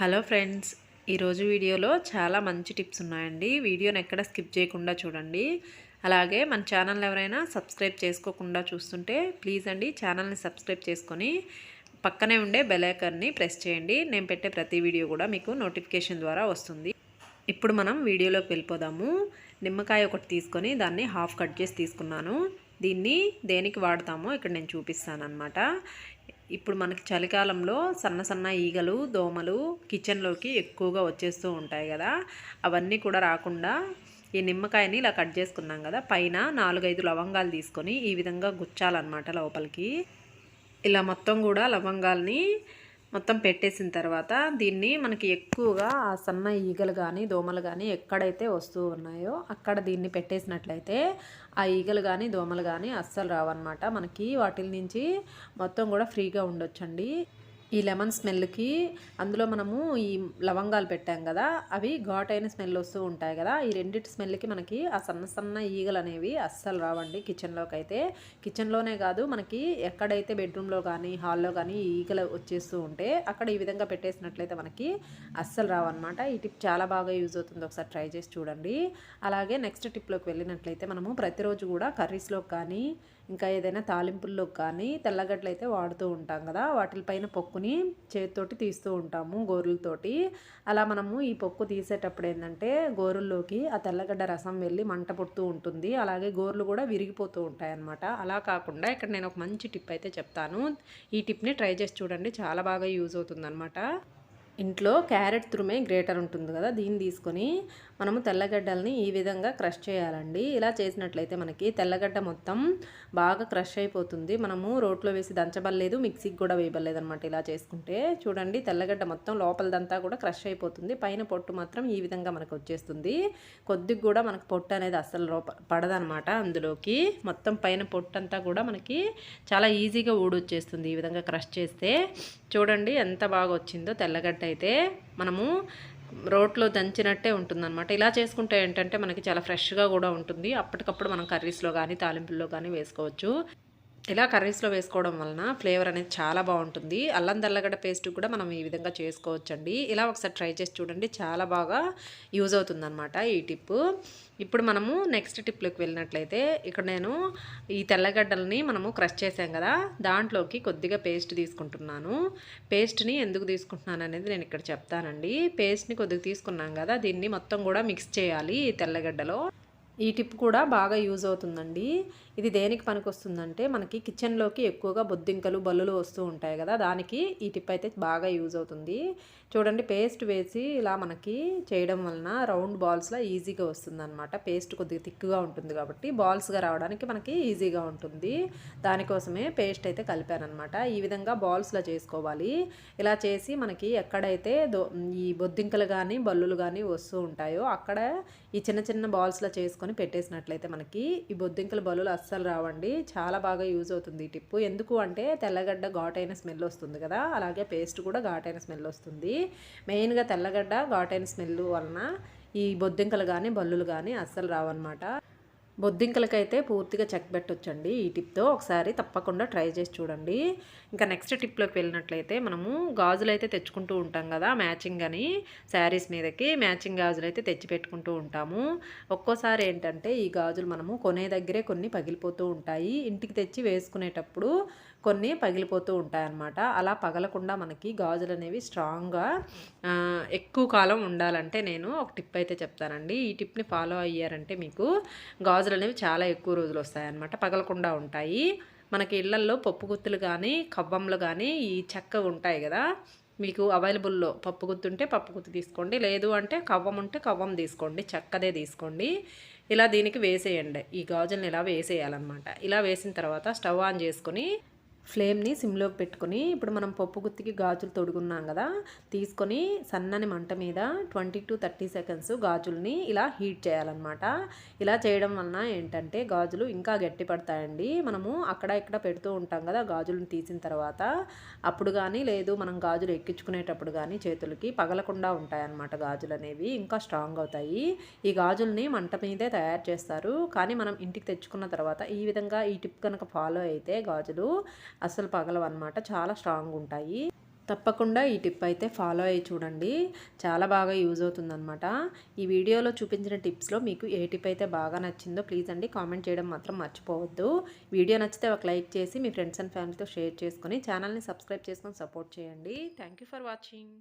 Hello friends ఈరోజు వీడియోలో చాలా మంచి టిప్స్ ఉన్నాయండి. వీడియోని ఎక్కడ స్కిప్ చేయకుండా చూడండి. అలాగే మన ఛానల్ ఎవరైనా సబ్స్క్రైబ్ చేసుకోకుండా చూస్తుంటే ప్లీజ్ అండి ఛానల్ని సబ్స్క్రైబ్ చేసుకొని పక్కనే ఉండే బెలైకర్ని ప్రెస్ చేయండి. నేను పెట్టే ప్రతి వీడియో కూడా మీకు నోటిఫికేషన్ ద్వారా వస్తుంది. ఇప్పుడు మనం వీడియోలోకి వెళ్ళిపోదాము. నిమ్మకాయ ఒకటి తీసుకొని దాన్ని హాఫ్ కట్ చేసి తీసుకున్నాను. దీన్ని దేనికి వాడతామో ఇక్కడ నేను చూపిస్తాను అనమాట ఇప్పుడు మనకి చలికాలంలో సన్న సన్న ఈగలు దోమలు కిచెన్లోకి ఎక్కువగా వచ్చేస్తూ ఉంటాయి కదా. అవన్నీ కూడా రాకుండా ఈ నిమ్మకాయని ఇలా కట్ చేసుకున్నాం కదా. పైన నాలుగైదు లవంగాలు తీసుకొని ఈ విధంగా గుచ్చాలన్నమాట లోపలికి. ఇలా మొత్తం కూడా లవంగాల్ని మొత్తం పెట్టేసిన తర్వాత దీన్ని మనకి ఎక్కువగా ఆ సన్న ఈగలు కానీ దోమలు కానీ ఎక్కడైతే వస్తూ ఉన్నాయో అక్కడ దీన్ని పెట్టేసినట్లయితే ఆ ఈగలు కానీ దోమలు కానీ అస్సలు రావన్నమాట. మనకి వాటి నుంచి మొత్తం కూడా ఫ్రీగా ఉండొచ్చండి. ఈ లెమన్ స్మెల్కి అందులో మనము ఈ లవంగాలు పెట్టాం కదా అవి ఘాటైన స్మెల్ వస్తూ ఉంటాయి కదా ఈ రెండింటి స్మెల్కి మనకి ఆ సన్న సన్న ఈగలు అనేవి అస్సలు రావండి కిచెన్లోకి అయితే కిచెన్లోనే కాదు మనకి ఎక్కడైతే బెడ్రూమ్లో కానీ హాల్లో కానీ ఈగలు వచ్చేస్తూ ఉంటే అక్కడ ఈ విధంగా పెట్టేసినట్లయితే మనకి అస్సలు రావన్నమాట. ఈ టిప్ చాలా బాగా యూజ్ అవుతుంది ఒకసారి ట్రై చేసి చూడండి. అలాగే నెక్స్ట్ టిప్లోకి వెళ్ళినట్లయితే మనము ప్రతిరోజు కూడా కర్రీస్లోకి కానీ ఇంకా ఏదైనా తాలింపుల్లో కానీ తెల్లగడ్డలు అయితే వాడుతూ ఉంటాం కదా వాటిపైన పొక్కుని చేతితోటి తీస్తూ ఉంటాము గోరులతోటి. అలా మనము ఈ పొక్కు తీసేటప్పుడు ఏంటంటే గోరుల్లోకి ఆ తెల్లగడ్డ రసం వెళ్ళి మంట పుడుతూ ఉంటుంది. అలాగే గోర్లు కూడా విరిగిపోతూ ఉంటాయి అన్నమాట అలా కాకుండా ఇక్కడ నేను ఒక మంచి టిప్ అయితే చెప్తాను. ఈ టిప్ని ట్రై చేసి చూడండి చాలా బాగా యూజ్ అవుతుంది ఇంట్లో క్యారెట్ తురుమే గ్రేటర్ ఉంటుంది కదా దీన్ని తీసుకొని మనము తెల్లగడ్డల్ని ఈ విధంగా క్రష్ చేయాలండి. ఇలా చేసినట్లయితే మనకి తెల్లగడ్డ మొత్తం బాగా క్రష్ అయిపోతుంది. మనము రోట్లో వేసి దంచబడలేదు మిక్సీకి కూడా వేయబడలేదు అనమాట ఇలా చేసుకుంటే. చూడండి తెల్లగడ్డ మొత్తం లోపలదంతా కూడా క్రష్ అయిపోతుంది. పైన పొట్టు మాత్రం ఈ విధంగా మనకు వచ్చేస్తుంది. కొద్దిగా కూడా మనకు పొట్టు అనేది అస్సలు లోప పడదనమాట అందులోకి. మొత్తం పైన పొట్టు అంతా కూడా మనకి చాలా ఈజీగా ఊడొచ్చేస్తుంది ఈ విధంగా క్రష్ చేస్తే. చూడండి ఎంత బాగా వచ్చిందో తెల్లగడ్డ అయితే మనము రోట్లో దంచినట్టే ఉంటుందన్నమాట. ఇలా చేసుకుంటే ఏంటంటే మనకి చాలా ఫ్రెష్గా కూడా ఉంటుంది. అప్పటికప్పుడు మనం కర్రీస్లో కానీ తాలింపుల్లో కానీ వేసుకోవచ్చు. ఇలా కర్రీస్లో వేసుకోవడం వలన ఫ్లేవర్ అనేది చాలా బాగుంటుంది. అల్లం తెల్లగడ్డ పేస్ట్ కూడా మనం ఈ విధంగా చేసుకోవచ్చండి. ఇలా ఒకసారి ట్రై చేసి చూడండి చాలా బాగా యూజ్ అవుతుందన్నమాట ఈ టిప్పు. ఇప్పుడు మనము నెక్స్ట్ టిప్లోకి వెళ్ళినట్లయితే ఇక్కడ నేను ఈ తెల్లగడ్డల్ని మనము క్రష్ చేసాం కదా దాంట్లోకి కొద్దిగా పేస్ట్ తీసుకుంటున్నాను. పేస్ట్ని ఎందుకు తీసుకుంటున్నాను అనేది నేను ఇక్కడ చెప్తానండి. పేస్ట్ని కొద్దిగా తీసుకున్నాం కదా దీన్ని మొత్తం కూడా మిక్స్ చేయాలి ఈ తెల్లగడ్డలో. ఈ టిప్ కూడా బాగా యూజ్ అవుతుందండి. ఇది దేనికి పనికొస్తుందంటే మనకి కిచెన్లోకి ఎక్కువగా బొద్దింకలు బల్లులు వస్తూ ఉంటాయి కదా దానికి ఈ టిప్ అయితే బాగా యూజ్ అవుతుంది. చూడండి పేస్ట్ వేసి ఇలా మనకి చేయడం వలన రౌండ్ బాల్స్లో ఈజీగా వస్తుంది అనమాట పేస్ట్ కొద్దిగా థిక్గా ఉంటుంది కాబట్టి బాల్స్గా రావడానికి మనకి ఈజీగా ఉంటుంది. దానికోసమే పేస్ట్ అయితే కలిపానమాట ఈ విధంగా బాల్స్లో చేసుకోవాలి. ఇలా చేసి మనకి ఎక్కడైతే ఈ బొద్దింకలు కానీ బల్లులు కానీ వస్తూ ఉంటాయో అక్కడ ఈ చిన్న చిన్న బాల్స్లో చేసుకొని పెట్టేసినట్లయితే మనకి ఈ బొద్దింకల బల్లులు అస్సలు రావండి. చాలా బాగా యూజ్ అవుతుంది ఈ టిప్పు. ఎందుకు అంటే తెల్లగడ్డ ఘాటైన స్మెల్ వస్తుంది కదా అలాగే పేస్ట్ కూడా ఘాటైన స్మెల్ వస్తుంది. మెయిన్గా తెల్లగడ్డ ఘాటైన స్మెల్ వలన ఈ బొద్దింకలు కానీ బల్లులు కానీ అస్సలు రావన్నమాట. బొద్దింకలకైతే పూర్తిగా చెక్ పెట్టొచ్చండి. ఈ టిప్తో ఒకసారి తప్పకుండా ట్రై చేసి చూడండి. ఇంకా నెక్స్ట్ టిప్లోకి వెళ్ళినట్లయితే మనము గాజులు అయితే తెచ్చుకుంటూ ఉంటాం కదా మ్యాచింగ్ అని శారీస్ మీదకి మ్యాచింగ్ గాజులు అయితే తెచ్చి పెట్టుకుంటూ ఉంటాము. ఒక్కోసారి ఏంటంటే ఈ గాజులు మనము కొనే దగ్గరే కొన్ని పగిలిపోతూ ఉంటాయి. ఇంటికి తెచ్చి వేసుకునేటప్పుడు కొన్ని పగిలిపోతూ ఉంటాయన్నమాట. అలా పగలకుండా మనకి గాజులు అనేవి స్ట్రాంగ్గా ఎక్కువ కాలం ఉండాలంటే నేను ఒక టిప్ అయితే చెప్తానండి. ఈ టిప్ని ఫాలో అయ్యారంటే మీకు గాజులు అనేవి చాలా ఎక్కువ రోజులు వస్తాయన్నమాట. పగలకుండా ఉంటాయి. మనకి ఇళ్ళల్లో పప్పు గుత్తులు కానీ కవ్వంలు కానీ ఈ చెక్క ఉంటాయి కదా మీకు అవైలబుల్లో పప్పు గుత్తుంటే పప్పు తీసుకోండి. లేదు అంటే కవ్వం ఉంటే కవ్వం తీసుకోండి. చెక్కదే తీసుకోండి. ఇలా దీనికి వేసేయండి. ఈ గాజులను ఇలా వేసేయాలన్నమాట. ఇలా వేసిన తర్వాత స్టవ్ ఆన్ చేసుకొని ఫ్లేమ్ని సిమ్లోకి పెట్టుకొని ఇప్పుడు మనం పప్పు గుత్తికి గాజులు తొడుగున్నాం కదా తీసుకొని సన్నని మంట మీద ట్వంటీ టు థర్టీ సెకండ్స్ గాజుల్ని ఇలా హీట్ చేయాలన్నమాట. ఇలా చేయడం వలన ఏంటంటే గాజులు ఇంకా గట్టి పడతాయండి. మనము అక్కడ ఇక్కడ పెడుతూ ఉంటాం కదా గాజులను తీసిన తర్వాత. అప్పుడు కానీ లేదు మనం గాజులు ఎక్కించుకునేటప్పుడు కానీ చేతులకి పగలకుండా ఉంటాయన్నమాట గాజులు అనేవి ఇంకా స్ట్రాంగ్ అవుతాయి. ఈ గాజుల్ని మంట మీదే తయారు చేస్తారు. కానీ మనం ఇంటికి తెచ్చుకున్న తర్వాత ఈ విధంగా ఈ టిప్ కనుక ఫాలో అయితే గాజులు అస్సలు పగలవన్నమాట. చాలా స్ట్రాంగ్ ఉంటాయి తప్పకుండా ఈ టిప్ అయితే ఫాలో అయ్యి చూడండి. చాలా బాగా యూజ్ అవుతుందన్నమాట. ఈ వీడియోలో చూపించిన టిప్స్లో మీకు ఏ టిప్ అయితే బాగా నచ్చిందో ప్లీజ్ అండి కామెంట్ చేయడం మాత్రం మర్చిపోవద్దు. వీడియో నచ్చితే ఒక లైక్ చేసి మీ ఫ్రెండ్స్ అండ్ ఫ్యామిలీతో షేర్ చేసుకొని ఛానల్ని సబ్స్క్రైబ్ చేసుకొని సపోర్ట్ చేయండి. Thank for watching.